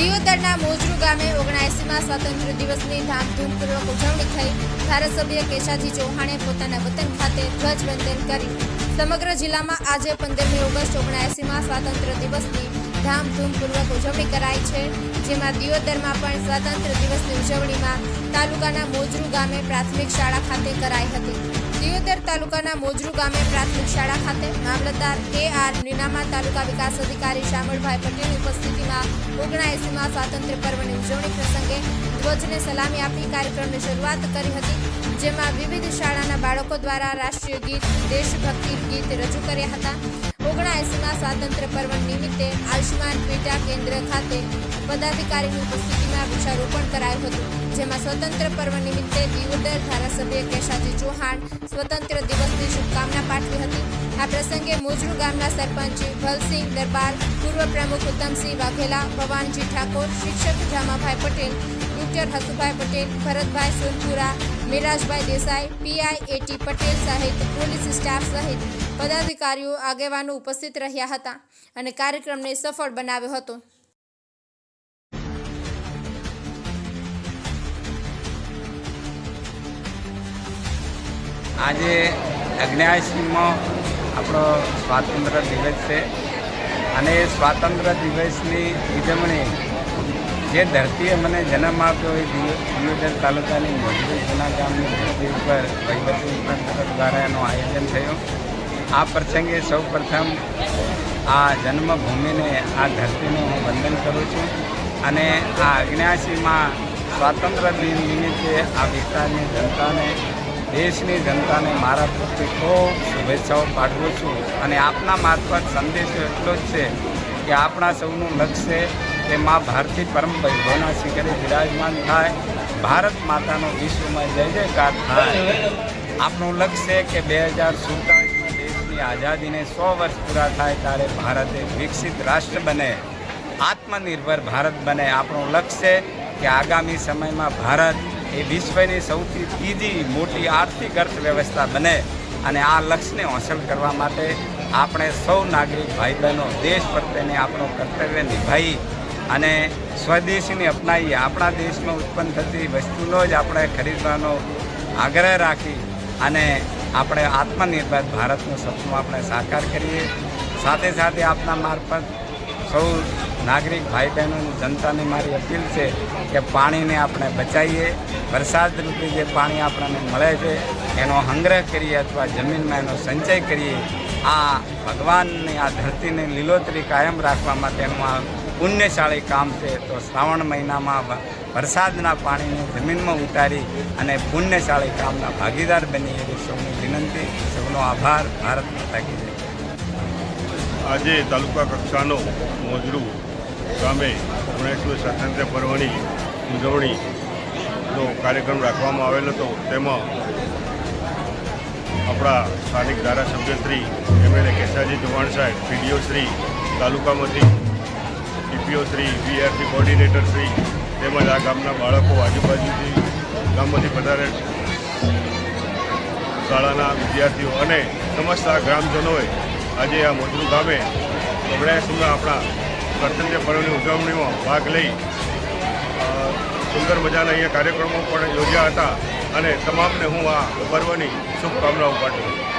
દિયોદરના મોજરૂ ગામે ઓગણાએસીમાં સ્વાતંત્ર્ય દિવસની ધામધૂમપૂર્વક ઉજવણી થઈ. ધારાસભ્ય કેશાજી ચૌહાણે પોતાના વતન ખાતે ધ્વજવંદન કર્યું. સમગ્ર જિલ્લામાં આજે પંદરમી ઓગસ્ટ ઓગણએંસીમાં સ્વાતંત્ર્ય દિવસની ધામધૂમપૂર્વક ઉજવણી કરાઈ છે, જેમાં દિયોદરમાં પણ સ્વાતંત્ર્ય દિવસની ઉજવણીમાં તાલુકાના મોજરૂ ગામે પ્રાથમિક શાળા ખાતે કરાઈ હતી. દિયોદર તાલુકાના મોજરૂ ગામે પ્રાથમિક શાળા ખાતે મામલતદાર એ આર નીનામા તાલુકા વિકાસ અધિકારી શામળભાઈ પટેલની ઉપસ્થિતિમાં ઓગણએંસીમાં સ્વાતંત્ર્ય પર્વની ઉજવણી પ્રસંગે ધ્વજને સલામી આપી કાર્યક્રમની શરૂઆત કરી હતી, જેમાં વિવિધ શાળાના બાળકો દ્વારા રાષ્ટ્રીય ગીત, દેશભક્તિ ગીત રજૂ કર્યા હતા. ઓગણએંસીમાં સ્વાતંત્ર્ય પર્વ નિમિત્તે આયુષ્માન પેટા કેન્દ્ર ખાતે પદાધિકારીની ઉપસ્થિતિમાં વૃક્ષારોપણ કરાયું હતું, જેમાં સ્વતંત્ર પર્વ નિમિત્તે દિવોદર ધારાસભ્ય કેશાજી ચૌહાણ સ્વતંત્ર દિવસની શુભકામના પાઠવી હતી. આ પ્રસંગે મોજરૂ ગામના સરપંચ ભલસિંહ દરબાર, પૂર્વ પ્રમુખ ઉત્તમસિંહ વાઘેલા ભવાનજી ઠાકોર, શિક્ષક Jamabhai Patel doctor Hasubhai Patel, Bharatbhai Sonpura, Mirajbhai Desai PI AT Patel સહિત પોલીસ સ્ટાફ સહિત પદાધિકારીઓ આગેવાનો ઉપસ્થિત રહ્યા હતા અને કાર્યક્રમને સફળ બનાવ્યો હતો. આજે અગ્નેયાસીમો આપણો સ્વાતંત્ર્ય દિવસ છે અને સ્વાતંત્ર્ય દિવસની ઉજવણી જે ધરતીએ મને જન્મ આપ્યો એ દિયો- દિયોદર તાલુકાની મોજરી જૂના ગામની ધરતી ઉપર વહીવટી દ્વારા એનું આયોજન થયું. આ પ્રસંગે સૌ પ્રથમ આ જન્મભૂમિને આ ધરતીને હું વંદન કરું છું અને આ અગ્નેયાસીમાં સ્વાતંત્ર્ય દિન નિમિત્તે આ વિસ્તારની જનતાને, દેશની જનતાને મારા પ્રત્યે ખૂબ શુભેચ્છાઓ પાઠવું છું. અને આપના મારફત સંદેશો એટલો જ છે કે આપણા સૌનું લક્ષ્ય કે મા ભારતી પરમ વૈભવના શિખરે બિરાજમાન થાય. ભારત માતાનો વિશ્વમાં જય જયકાર થાય. આપણું લક્ષ્ય કે બે હજાર સુડતાલીસમાં દેશની આઝાદીને સો વર્ષ પૂરા થાય ત્યારે ભારત એક વિકસિત રાષ્ટ્ર બને. આત્મનિર્ભર ભારત બને. આપણું લક્ષ્ય કે આગામી સમયમાં ભારત એ વિશ્વની સૌથી ત્રીજી મોટી આર્થિક અર્થવ્યવસ્થા બને અને આ લક્ષ્યને હાંસલ કરવા માટે આપણે સૌ નાગરિક ભાઈ બહેનો દેશ પ્રત્યેને આપણું કર્તવ્ય નિભાવી અને સ્વદેશીને અપનાવીએ આપણા દેશમાં ઉત્પન્ન થતી વસ્તુનો જ આપણે ખરીદવાનો આગ્રહ રાખી અને આપણે આત્મનિર્ભર ભારતનું સપનું આપણે સાકાર કરીએ. સાથે સાથે આપના મારફત સૌ નાગરિક ભાઈ બહેનો જનતાની મારી અપીલ છે કે પાણીને આપણે બચાવીએ. વરસાદ રૂપે જે પાણી આપણને મળે છે, એનો સંગ્રહ કરીએ અથવા જમીનમાં એનો સંચય કરીએ. આ ભગવાનની આ ધરતીને લીલોતરી કાયમ રાખવા માટેનું આ પુણ્યશાળી કામ છે, તો શ્રાવણ મહિનામાં વરસાદના પાણીને જમીનમાં ઉતારી અને પુણ્યશાળી કામના ભાગીદાર બની એવી સૌની વિનંતી. સૌનો આભાર. ભારત માતા કી આજે તાલુકા કક્ષાનો મોજરૂ ગામે ઓગણીસમી સ્વાતંત્ર્ય પર્વની ઉજવણીનો કાર્યક્રમ રાખવામાં આવેલ હતો. તેમાં આપણા સ્થાનિક ધારાસભ્ય શ્રી એમએલએ કેશાજી ચૌહાણ સાહેબ, PDO Shri તાલુકામાંથી TPO Shri, VRC coordinator Shri તેમજ આ ગામના બાળકો આજુબાજુથી ગામમાંથી વધારે શાળાના વિદ્યાર્થીઓ અને સમસ્ત ગ્રામજનોએ આજે આ મોજરૂ ગામે ઓગણએંસીમાં આપણા કર્તવ્ય પર્વની ઉજવણીમાં ભાગ લઈ સુંદર મજાના અહીંયા કાર્યક્રમો પણ યોજ્યા હતા અને તમામને હું આ પર્વની શુભકામનાઓ પાઠવું